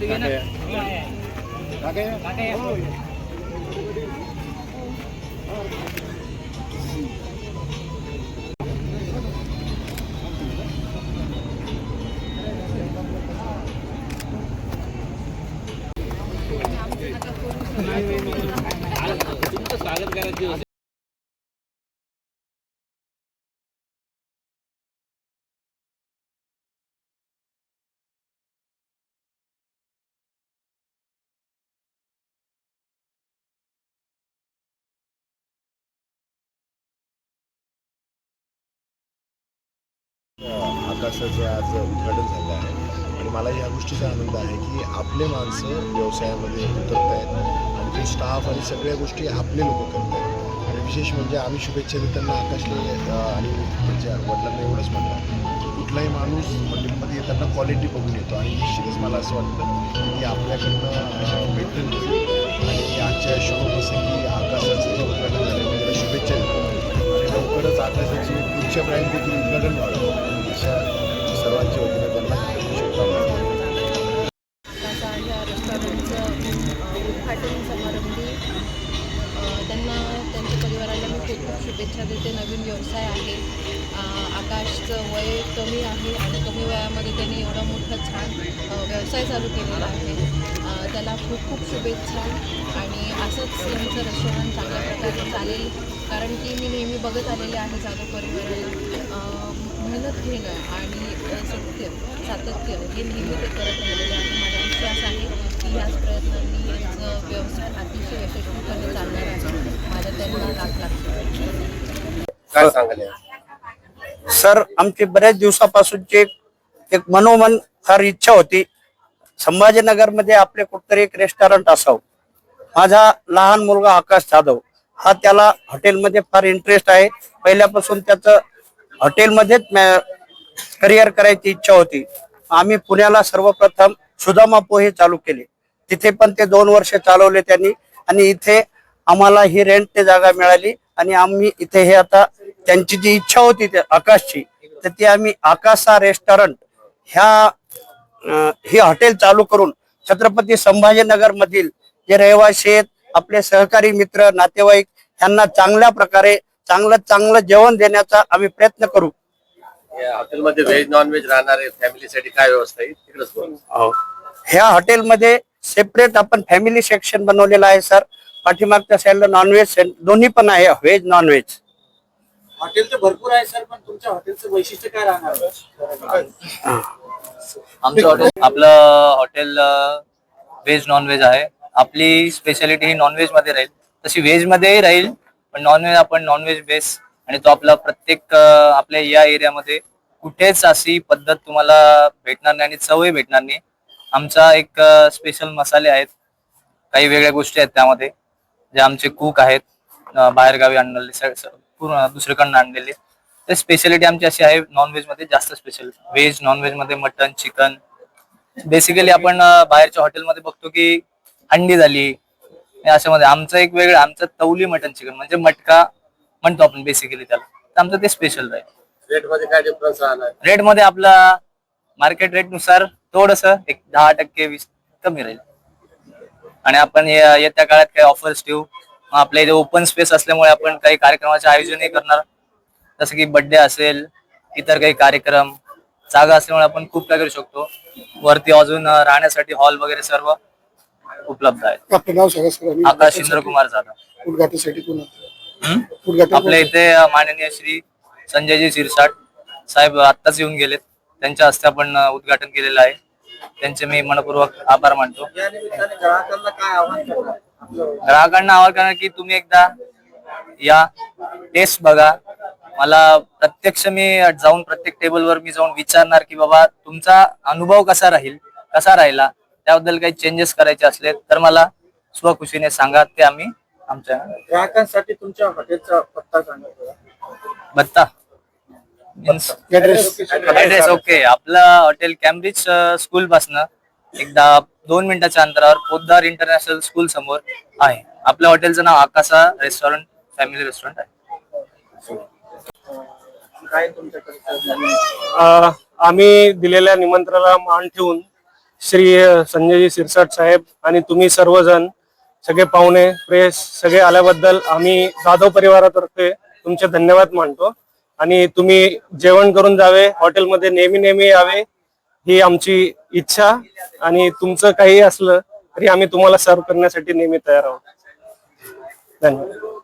देताना घ्या आकाशाचं आज उद्घाटन झालं आहे. आणि मला या गोष्टीचा आनंद आहे की आपले माणसं व्यवसायामध्ये उतरत आहेत आणि ते स्टाफ आणि सगळ्या गोष्टी आपले लोक करत आहेत. आणि विशेष म्हणजे आम्ही शुभेच्छा देताना आकाशले आणि म्हणजे वडिलांना एवढंच म्हणलं की कुठलाही माणूस हॉटेलमध्ये येताना क्वालिटी बघून येतो. आणि निश्चितच मला असं वाटतं की आपल्याकडनं भेटून आणि आजच्या शो जसं की आकाशाचं उद्घाटन झालं त्याला शुभेच्छा देतो. आणि लवकरच आकाशाची शिक्षा प्राईम देखील उद्घाटन व्हावं अशा सर्वांच्या वतीनं त्यांना शुभकामना या रेस्टॉरंटचं उद्घाटन समारंभी त्यांना त्यांच्या परिवाराला मी खूप खूप शुभेच्छा देते. नवीन व्यवसाय आहे. आकाशचं वय कमी आहे आणि कमी वयामध्ये त्यांनी एवढा मोठा छान व्यवसाय चालू केलेला आहे. त्याला खूप खूप शुभेच्छा. आणि असंच यांचं रेस्टॉरंट चांगल्या प्रकारे चालेल. कारण की मी नेहमी बघत आलेले आहे जाधव परिवाराला. मेहनत घेणं आणि सत्य सातत्य हे नेहमी ते करत राहिलेले आहे. माझा विश्वास आहे की ह्याच प्रयत्नांनी यांचं व्यवसाय अतिशय यशस्वीपणे चालणार आहे. माझ्या त्यांना लाख. काय सांगाल या? सर आमची बऱ्याच दिवसापासूनची एक मनोमन फार इच्छा होती. संभाजीनगरमध्ये आपले कुठतरी एक रेस्टॉरंट असावं. माझा लहान मुलगा आकाश जाधव हा त्याला हॉटेलमध्ये फार इंटरेस्ट आहे. पहिल्यापासून त्याचं हॉटेलमध्येच करिअर करायची इच्छा होती. आम्ही पुण्याला सर्वप्रथम सुदामा पोहे चालू केले. तिथे पण ते दोन वर्ष चालवले त्यांनी. आणि इथे आम्हाला ही रेंटने जागा मिळाली. आणि आम्ही इथे हे आता त्यांची जी इच्छा होती आकाशची तर ती आम्ही आकाशा रेस्टॉरंट ह्या हे हॉटेल चालू करून छत्रपती संभाजीनगर मधील जे रहिवासी आहेत आपले सहकारी मित्र नातेवाईक यांना चांगल्या प्रकारे चांगलं चांगलं जेवण देण्याचा आम्ही प्रयत्न करू. या हॉटेलमध्ये व्हेज नॉन व्हेज राहणारे फॅमिलीसाठी काय व्यवस्था आहे? तिकडेच बोला. ह्या हॉटेलमध्ये सेपरेट आपण फॅमिली सेक्शन बनवलेलं आहे सर पाठीमागच्या साईडला नॉनव्हेज दोन्ही पण आहे व्हेज नॉनव्हेज हॉटेल तर भरपूर आहे सर पण तुमच्या हॉटेलचं वैशिष्ट्य काय राहणार? आमचं हॉटेल आपलं हॉटेल व्हेज नॉन व्हेज आहे. आपली स्पेशालिटी ही नॉनव्हेजमध्ये राहील. तशी व्हेज मध्येही राहील पण नॉनव्हेज आपण नॉनव्हेज बेस आणि तो आपला प्रत्येक आपल्या या एरियामध्ये कुठेच अशी पद्धत तुम्हाला भेटणार नाही आणि चवही भेटणार नाही. आमचा एक स्पेशल मसाले आहेत. काही वेगळ्या गोष्टी आहेत त्यामध्ये. जे आमचे कुक आहेत. बाहेरगावी आणलेले पूर्ण दुसरीकडनं आणलेले. ते स्पेशालिटी आमची अशी आहे नॉनव्हेजमध्ये जास्त स्पेशल व्हेज नॉनव्हेजमध्ये मटन चिकन बेसिकली आपण बाहेरच्या हॉटेलमध्ये बघतो की अंडी झाली. हे अशामध्ये आमचं एक वेगळं आमचं तवली मटन चिकन म्हणजे मटका म्हणतो आपण बेसिकली त्याला. तर आमचं ते स्पेशल राहील रेटमध्ये काय डिफरन्स राहणार? रेटमध्ये आपला मार्केट रेटनुसार थोडस एक दहा टक्के वीस कमी राहील. आणि आपण येत्या काळात काही ऑफर्स ठेवू. आपल्या इथे ओपन स्पेस असल्यामुळे आपण काही कार्यक्रमाचे आयोजनही करणार. जसं की बर्थडे असेल इतर काही कार्यक्रम जागा असल्यामुळे आपण खूप काय करू शकतो. वरती अजून राहण्यासाठी हॉल वगैरे सर्व उपलब्ध आहेत. आपलं नाव सांगा सर आम्ही आकाश इंद्रकुमार जाधव. उद्घाटनासाठी कोण? उद्घाटन आपल्या इथे माननीय श्री संजयजी शिरसाट साहेब आत्ताच येऊन गेलेत. त्यांच्या हस्ते आपण अ, उद्घाटन केलेलं आहे. त्यांचे मी मनपूर्वक आभार मानतो. या निमित्ताने ग्राहकांना काय आव्हान करणार आपलं ग्राहकांना आवाहन करणार की तुम्ही एकदा या टेस्ट बघा. मला प्रत्यक्ष मी जाऊन प्रत्येक टेबलवर मी जाऊन विचारणार की बाबा तुमचा अनुभव कसा राहील? कसा राहिला? त्याबद्दल काही चेंजेस करायचे असले तर मला स्वखुशीने सांगा. ते आम्ही आमच्या ग्राहकांसाठी तुमच्या हॉटेलचा पत्ता सांगा ऍड्रेस ओके आपलं हॉटेल कॅम्ब्रिज स्कूल पासनं एक दहा दोन मिनिटाच्या अंतरावर पोद्दार इंटरनॅशनल स्कूल समोर आहे. आपल्या हॉटेलचं नाव आकाशा रेस्टॉरंट फॅमिली रेस्टॉरंट आहे. काय तुमच्याकडे आम्ही दिलेल्या निमंत्रणाला मान ठेवून श्री संजयजी सिरसाट साहेब आणि तुम्ही सर्वजण सगळे पाहुणे प्रेस सगळे आल्याबद्दल आम्ही जाधव परिवारातर्फे तुमचे धन्यवाद मानतो. आणि तुम्ही जेवण करून जावे हॉटेलमध्ये नेहमी नेहमी यावे ही आमची इच्छा. आणि तुमचं काही असलं तरी आम्ही तुम्हाला सर्व करण्यासाठी नेहमी तयार आहोत. धन्यवाद.